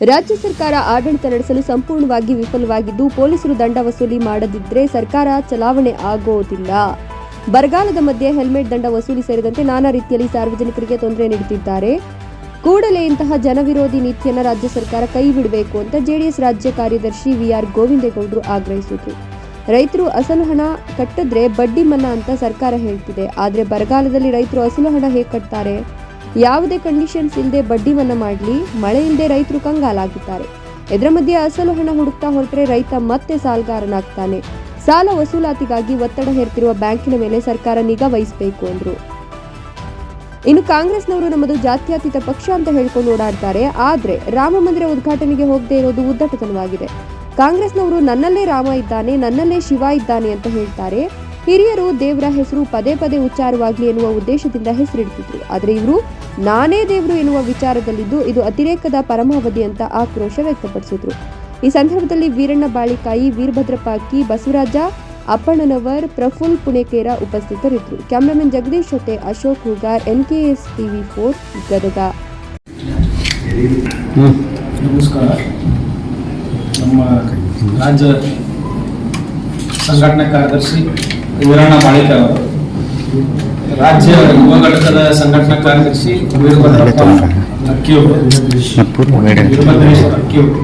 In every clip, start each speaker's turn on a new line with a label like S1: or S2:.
S1: ರಾಜ್ಯ ಸರ್ಕಾರ ಆಡಳಿತ ನಡೆಸಲು ಸಂಪೂರ್ಣವಾಗಿ ವಿಫಲವಾಗಿದ್ದು, ಪೊಲೀಸರು ದಂಡ ವಸೂಲಿ ಮಾಡದಿದ್ದರೆ ಸರ್ಕಾರ ಚಲಾವಣೆ ಆಗೋದಿಲ್ಲ. ಬರಗಾಲದ ಮಧ್ಯೆ ಹೆಲ್ಮೆಟ್ ದಂಡ ವಸೂಲಿ ಸೇರಿದಂತೆ ನಾನಾ ರೀತಿಯಲ್ಲಿ ಸಾರ್ವಜನಿಕರಿಗೆ ತೊಂದರೆ ನೀಡುತ್ತಿದ್ದಾರೆ. ಕೂಡಲೇ ಇಂತಹ ಜನವಿರೋಧಿ ನೀತಿಯನ್ನು ರಾಜ್ಯ ಸರ್ಕಾರ ಕೈ ಬಿಡಬೇಕು ಅಂತ ಜೆಡಿಎಸ್ ರಾಜ್ಯ ಕಾರ್ಯದರ್ಶಿ ವಿಆರ್ ಗೋವಿಂದೇಗೌಡರು ಆಗ್ರಹಿಸಿದರು. ರೈತರು ಅಸಲು ಹಣ ಕಟ್ಟಿದ್ರೆ ಬಡ್ಡಿ ಮನ್ನಾ ಅಂತ ಸರ್ಕಾರ ಹೇಳ್ತಿದೆ. ಆದರೆ ಬರಗಾಲದಲ್ಲಿ ರೈತರು ಅಸಲು ಹಣ ಹೇಗೆ ಕಟ್ತಾರೆ? ಯಾವುದೇ ಕಂಡೀಷನ್ಸ್ ಇಲ್ಲದೆ ಬಡ್ಡಿ ಮನ್ನಾ ಮಾಡಲಿ, ಮಳೆ ಇಲ್ಲದೆ ರೈತರು ಕಂಗಾಲಾಗಿದ್ದಾರೆ. ಇದರ ಮಧ್ಯೆ ಅಸಲು ಹಣ ಹುಡುಕ್ತಾ ಹೊರಟ್ರೆ ರೈತ ಮತ್ತೆ ಸಾಲಗಾರನಾಗ್ತಾನೆ. ಸಾಲ ವಸೂಲಾತಿಗಾಗಿ ಒತ್ತಡ ಹೇರ್ತಿರುವ ಬ್ಯಾಂಕಿನ ಮೇಲೆ ಸರ್ಕಾರ ನಿಗಾ ವಹಿಸಬೇಕು ಅಂದ್ರು. ಇನ್ನು ಕಾಂಗ್ರೆಸ್ನವರು ನಮ್ಮದು ಜಾತ್ಯತೀತ ಪಕ್ಷ ಅಂತ ಹೇಳ್ಕೊಂಡು ಓಡಾಡ್ತಾರೆ. ಆದರೆ ರಾಮ ಮಂದಿರ ಉದ್ಘಾಟನೆಗೆ ಹೋಗದೇ ಇರೋದು ಉದ್ದಟತನವಾಗಿದೆ. ಕಾಂಗ್ರೆಸ್ನವರು ನನ್ನಲ್ಲೇ ರಾಮ ಇದ್ದಾನೆ, ನನ್ನಲ್ಲೇ ಶಿವ ಇದ್ದಾನೆ ಅಂತ ಹೇಳ್ತಾರೆ. ಹಿರಿಯರು ದೇವರ ಹೆಸರು ಪದೇ ಪದೇ ಉಚ್ಚಾರವಾಗಲಿ ಎನ್ನುವ ಉದ್ದೇಶದಿಂದ ಹೆಸರಿಡುತ್ತಿದ್ರು ಆದರೆ ಇವರು ನಾನೇ ದೇವರು ಎನ್ನುವ ವಿಚಾರದಲ್ಲಿದ್ದು ಇದು ಅತಿರೇಕದ ಪರಮಾವಧಿ ಅಂತ ಆಕ್ರೋಶ ವ್ಯಕ್ತಪಡಿಸಿದ್ರು. ಈ ಸಂದರ್ಭದಲ್ಲಿ ವೀರಣ್ಣ ಬಾಳಿಕಾಯಿ, ವೀರಭದ್ರಪ್ಪ ಅಕ್ಕಿ, ಬಸವರಾಜ, ಅಪ್ಪಣ್ಣನವರ್, ಪ್ರಫುಲ್ ಪುಣೇಕೇರ ಉಪಸ್ಥಿತರಿದ್ದರು ಕ್ಯಾಮ್ರಾಮನ್ ಜಗದೀಶ್ ಜೊತೆ Ashok Hugar, N K S TV four, Gadag.
S2: ನಮಸ್ಕಾರ. ನಮ್ಮ ರಾಜ್ಯ ಸಂಘಟನಾ ಕಾರ್ಯದರ್ಶಿ ವೀರಣ್ಣ ಮಾಳಿಕ ಅವರು ರಾಜ್ಯ ಯುವ ಘಟಕದ ಸಂಘಟನಾ ಕಾರ್ಯದರ್ಶಿ ವೀರಭದ್ರಪ್ಪ ವೀರಭದ್ರೇಶ್ವರ ಅಕ್ಕಿಯವರು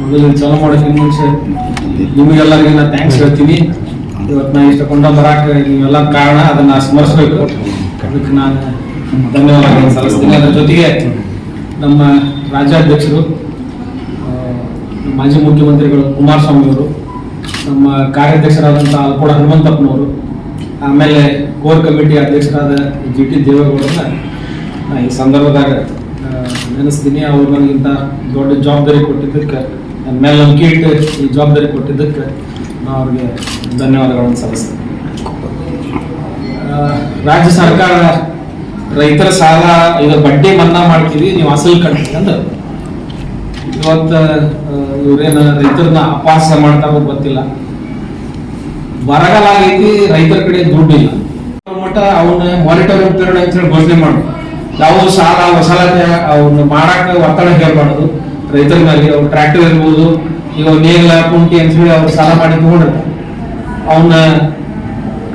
S2: ಮೊದಲು ಚಾಲು ಮಾಡೋಕ್ಕಿಂತ ಮುಂಚೆ ನಿಮಗೆಲ್ಲರಿಗೆ ನಾ ಥ್ಯಾಂಕ್ಸ್ ಹೇಳ್ತೀನಿ. ಇವತ್ತು ನಾ ಇಷ್ಟ ಕೊಂಡ ಬರಾಕ ನೀವೆಲ್ಲ ಕಾರಣ ಅದನ್ನ ಸ್ಮರಿಸ್ಬೇಕು. ಅದಕ್ಕೆ ನಾನು ಧನ್ಯವಾದಗಳನ್ನು ಸಲ್ಲಿಸ್ತೀನಿ. ಅದರ ಜೊತೆಗೆ ನಮ್ಮ ರಾಜ್ಯಾಧ್ಯಕ್ಷರು ಮಾಜಿ ಮುಖ್ಯಮಂತ್ರಿಗಳು ಕುಮಾರಸ್ವಾಮಿ ಅವರು, ನಮ್ಮ ಕಾರ್ಯಾಧ್ಯಕ್ಷರಾದಂಥ ಅಲ್ಕೋಡ ಹನುಮಂತಪ್ಪನವರು, ಆಮೇಲೆ ಕೋರ್ ಕಮಿಟಿ ಅಧ್ಯಕ್ಷರಾದ ಜಿ ಟಿ ದೇವೇಗೌಡರನ್ನ ಈ ಸಂದರ್ಭದಾಗ ನೆನೆಸ್ತೀನಿ. ಅವ್ರು ನನಗಿಂತ ದೊಡ್ಡ ಜವಾಬ್ದಾರಿ ಕೊಟ್ಟಿದ್ದಕ್ಕೆ, ನನ್ನ ಮೇಲೆ ನಂಬಿಕೆ ಇಟ್ಟು ಈ ಜವಾಬ್ದಾರಿ ಕೊಟ್ಟಿದ್ದಕ್ಕೆ ನಾ ಅವ್ರಿಗೆ ಧನ್ಯವಾದಗಳನ್ನು ಸಲ್ಲಿಸ್ತೀನಿ. ರಾಜ್ಯ ಸರ್ಕಾರ, ರೈತರ ಸಾಲ, ಈಗ ಬಡ್ಡಿ ಮನ್ನಾ ಮಾಡ್ತೀವಿ, ನೀವು ಅಸಲು ಕಟ್ಟಿ ಅಂದ್ರೆ. ಇವತ್ತ ಇವ್ರೇನ ರೈತರನ್ನ ಅಪಹಾಸ ಮಾಡ್ತಾರೋ ಗೊತ್ತಿಲ್ಲ. ಬರಗಾಲ ಆಗೈತಿ ರೈತರ ಕಡೆ ದುಡ್ಡಿಲ್ಲ. ಮಟ್ಟ ಅವನ್ನ ಮಾನಿಟರಿಂಗ್ ಪೀರಿಯಡ್ ಅಂತ ಹೇಳಿ ಘೋಷಣೆ ಮಾಡು ಯಾವುದು ಸಾಲ ವಸಾಲತೆ ಅವನ್ನ ಮಾಡಾಕ ಒತ್ತಡ ಹೇರ್ಬಾರ್ದು ರೈತರ ಮೇಲೆ ಅವ್ರ ಟ್ರ್ಯಾಕ್ಟರ್ ಇರ್ಬೋದು ಈಗ ನೇಗ್ಲ, ಕುಂಟಿ ಅಂತ ಹೇಳಿ ಅವ್ರು ಸಾಲ ಮಾಡಿ ತಗೊಂಡಿರ್ತಾರೆ. ಅವನ್ನ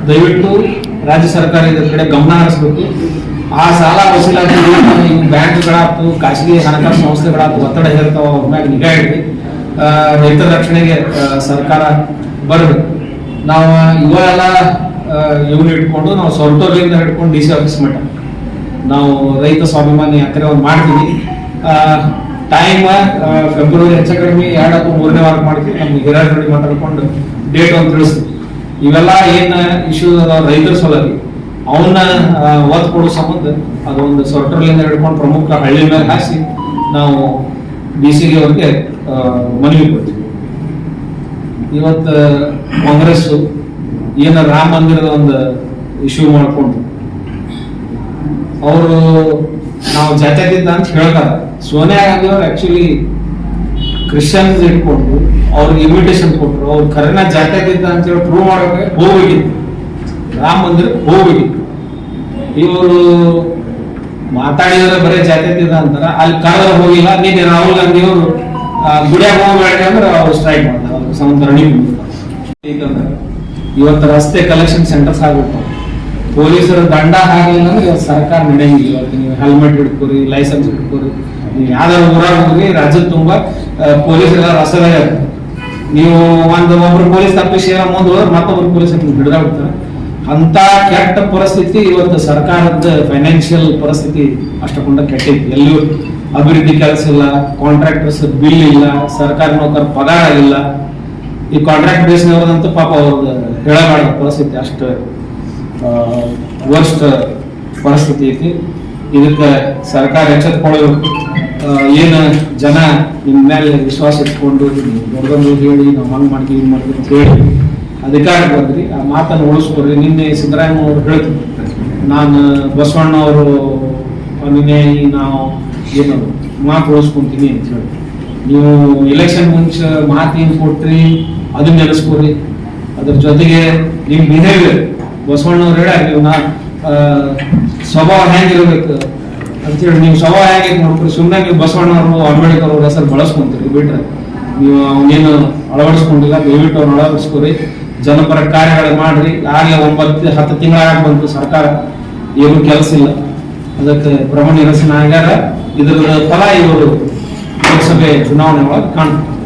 S2: ದಯವಿಟ್ಟು ರಾಜ್ಯ ಸರ್ಕಾರ ಇದ್ರ ಕಡೆ ಗಮನ ಹರಿಸ್ಬೇಕು. ಆ ಸಾಲ ವಸೂಲಾತಿ ಬ್ಯಾಂಕ್ಗಳಾಯ್ತು ಖಾಸಗಿ ಹಣಕಾಸು ಸಂಸ್ಥೆಗಳಾಯ್ತು ಒತ್ತಡ ಹೇರ್ತಾವ, ಅವ್ರ ಮ್ಯಾಗ ನಿಗಾ ಇಡಿ ಆ, ರೈತರ ರಕ್ಷಣೆಗೆ ಸರ್ಕಾರ ಬರಬೇಕು ನಾವು ಇವರೆಲ್ಲ ಇವ್ರು ಇಟ್ಕೊಂಡು ನಾವು ಸೊರಟೂರಿಂದ ಹಿಡ್ಕೊಂಡು ಡಿ ಸಿ ಆಫೀಸ್ ಮಟ್ಟ. ನಾವು ರೈತ ಸ್ವಾಭಿಮಾನಿ ಯಾಕಂದ್ರೆ ಒಂದು ಮಾಡ್ತೀವಿ. ಟೈಮ್ ಫೆಬ್ರವರಿ ಹೆಚ್ಚು ಕಡಿಮೆ ಎರಡು ಅಥವಾ ಮೂರನೇ ವಾರ ಮಾಡ್ತೀವಿ. ನಮ್ಗೆ ಹಿರಿಯರ ಜೊತೆ ಮಾತಾಡ್ಕೊಂಡು ಡೇಟ್ ಒಂದು ತಿಳಿಸ್ತೀವಿ. ಇವೆಲ್ಲ ಏನ್ ಇಶ್ಯೂ ಅದ ರೈತರ ಸಲುವಾಗಿ? ಅವನ್ನ ಒತ್ತು ಕೊಡೋ ಸಂಬಂಧ ಅದೊಂದು ಸೊರ್ಟರ್ಲಿಂದ ಹಿಡ್ಕೊಂಡು ಪ್ರಮುಖ ಹಳ್ಳಿ ಮೇಲೆ ಹಾಸಿ ನಾವು ಡಿ ಸಿ ಅವ್ರಿಗೆ ಮನವಿ ಕೊಡ್ತೀವಿ. ಇವತ್ತು ಕಾಂಗ್ರೆಸ್ ಏನ ರಾಮ ಮಂದಿರದ ಒಂದು ಇಶ್ಯೂ ಮಾಡಿಕೊಂಡು, ಅವರು ನಾವು ಜಾತ್ಯತೀತ ಅಂತ ಹೇಳ್ತಾರೆ ಸೋನಿಯಾ ಗಾಂಧಿ ಅವ್ರು ಆಕ್ಚುಲಿ ಕ್ರಿಶ್ಚಿಯನ್ಸ್ ಇಟ್ಕೊಂಡು ಅವ್ರಿಗೆ ಇನ್ವಿಟೇಷನ್ ಕೊಟ್ಟರು ಅವ್ರು ಕರೆನ ಜಾತ್ಯತೀತ ಅಂತ ಹೇಳಿ ಪ್ರೂವ್ ಮಾಡೋಕೆ ಹೋಗ್ಬೇಕಿತ್ತು ರಾಮ ಮಂದಿರಕ್ಕೆ ಹೋಗ್ಬೇಕಿತ್ತು ಇವರು ಮಾತಾಡಿದ್ರೆ ಬರೀ ಜಾತ್ಯತೀತ ಅಂತಾರೆ. ಅಲ್ಲಿ ಕರೆದ್ರೆ ಹೋಗಿಲ್ಲ. ನೀನೆ ರಾಹುಲ್ ಗಾಂಧಿ ಅವರು ಗುಡಿಯಾಗ ಹೋಗ್ಬೇಡ್ರಿ ಅಂದ್ರೆ ಅವ್ರು ಸ್ಟ್ರೈಕ್ ಮಾಡ್ತಾರೆ ಯಾಕಂದ್ರೆ ಇವತ್ತು ರಸ್ತೆ ಕಲೆಕ್ಷನ್ ಸೆಂಟರ್ಸ್ ಆಗ್ಬಿಟ್ಟು ಪೊಲೀಸರು ದಂಡ ಹಾಕಿಲ್ಲ ಅಂದ್ರೆ ಇವತ್ತು ಸರ್ಕಾರ ನಡೆಯಂಗಿಲ್ಲ. ಇವತ್ತು ನೀವು ಹೆಲ್ಮೆಟ್ ಹಿಡ್ಕೋರಿ ಲೈಸೆನ್ಸ್ ಹಿಡ್ಕೋರಿ ನೀವು ಯಾವ್ದಾದ್ರು ಊರಾಗ ಹೋಗ್ರಿ, ರಾಜ್ಯದ ತುಂಬಾ ಪೊಲೀಸರ ರಸದ ನೀವು ಒಂದು ಒಬ್ರು ಪೊಲೀಸ್ ತಪ್ಪಿಸಿ ಮುಂದೆ ಹೋದ್ರೆ ಮತ್ತೊಬ್ರು ಪೊಲೀಸ್ ಹಿಡಿದಾಡ್ತಾರೆ ಅಂತ ಕೆಟ್ಟ ಪರಿಸ್ಥಿತಿ ಇವತ್ತು ಸರ್ಕಾರದ ಫೈನಾನ್ಷಿಯಲ್ ಪರಿಸ್ಥಿತಿ ಅಷ್ಟಕೊಂಡ ಕೆಟ್ಟಿತ್ತು. ಎಲ್ಲಿಯೂ ಅಭಿವೃದ್ಧಿ ಕೆಲಸ ಇಲ್ಲ ಕಾಂಟ್ರಾಕ್ಟರ್ಸ್ ಬಿಲ್ ಇಲ್ಲ ಸರ್ಕಾರ ನೌಕರ ಪಗಾರ ಇಲ್ಲ. ಈ ಕಾಂಟ್ರಾಕ್ಟ್ ಬೇಸ್ನವ್ರದಂತೂ ಪಾಪ ಅವ್ರದ್ದು ಹೇಳಬಾರ್ದು ಪರಿಸ್ಥಿತಿ ಅಷ್ಟು ವರ್ಷ ಪರಿಸ್ಥಿತಿ ಐತಿ. ಇದಕ್ಕೆ ಸರ್ಕಾರ ಎಚ್ಚೆತ್ಕೊಳ್ಬೇಕು ಆ, ಏನು ಜನ ನಿಮ್ಮ ಮೇಲೆ ವಿಶ್ವಾಸ ಇಟ್ಕೊಂಡು ದೊಡ್ಡದೊಂದು ಹೇಳಿ ನಾವು ಹಂಗೆ ಮಾಡ್ತೀವಿ ಹಿಂಗೆ ಮಾಡ್ತೀವಿ ಅಂತ ಹೇಳಿ ಅಧಿಕಾರ ಬಂದ್ರಿ ಆ ಮಾತನ್ನು ಉಳಿಸ್ಕೊಡ್ರಿ. ನಿನ್ನೆ ಸಿದ್ದರಾಮಯ್ಯ ಅವರು ಹೇಳ್ತೀನಿ ನಾನು ಬಸವಣ್ಣ ಅವರು ನಿನ್ನೆ ನಾವು ಏನು ಮಾತು ಉಳಿಸ್ಕೊಂತೀನಿ ಅಂತ ಹೇಳಿ. ನೀವು ಎಲೆಕ್ಷನ್ ಮುಂಚೆ ಮಾತು ಕೊಟ್ರಿ, ಅದನ್ನ ನೆನೆಸ್ಕೊರಿ ಅದ್ರ ಜೊತೆಗೆ ನಿಮ್ ಬಿಹೇವಿಯರ್ ಬಸವಣ್ಣವ್ರು ಹೇಳ ನಾ ಸ್ವಭಾವ ಹೆಂಗಿರ್ಬೇಕು ಅಂತೇಳಿ ನೀವು ಸ್ವಭಾವ ಹೇಗೆ ನೋಡ್ರಿ ಸುಮ್ಮನೆ ನೀವು ಬಸವಣ್ಣವರು, ಅಂಬೇಡ್ಕರ್ ಅವ್ರ ಹೆಸರು ಬಳಸ್ಕೊಂತೀರಿ, ಬಿಟ್ರೆ ನೀವು ಅವನೇನು ಅಳವಡಿಸ್ಕೊಂಡಿಲ್ಲ, ದಯವಿಟ್ಟು ಅವ್ರನ್ನ ಅಳವಡಿಸ್ಕೊರಿ. ಜನಪರ ಕಾರ್ಯಗಳು ಮಾಡ್ರಿ. ಆಗಲೇ ಒಂಬತ್ತು, ಹತ್ತು ತಿಂಗಳಾಗ ಬಂತು ಸರ್ಕಾರ. ಏನು ಕೆಲಸ ಇಲ್ಲ. ಅದಕ್ಕೆ ಪ್ರಮಾಣ ನಿರಸನ ಆಗ್ಯಾರ. ಇದ್ರ ಫಲ ಇವರು ಲೋಕಸಭೆ ಚುನಾವಣೆ ಒಳಗೆ ಕಾಣ್ತದೆ.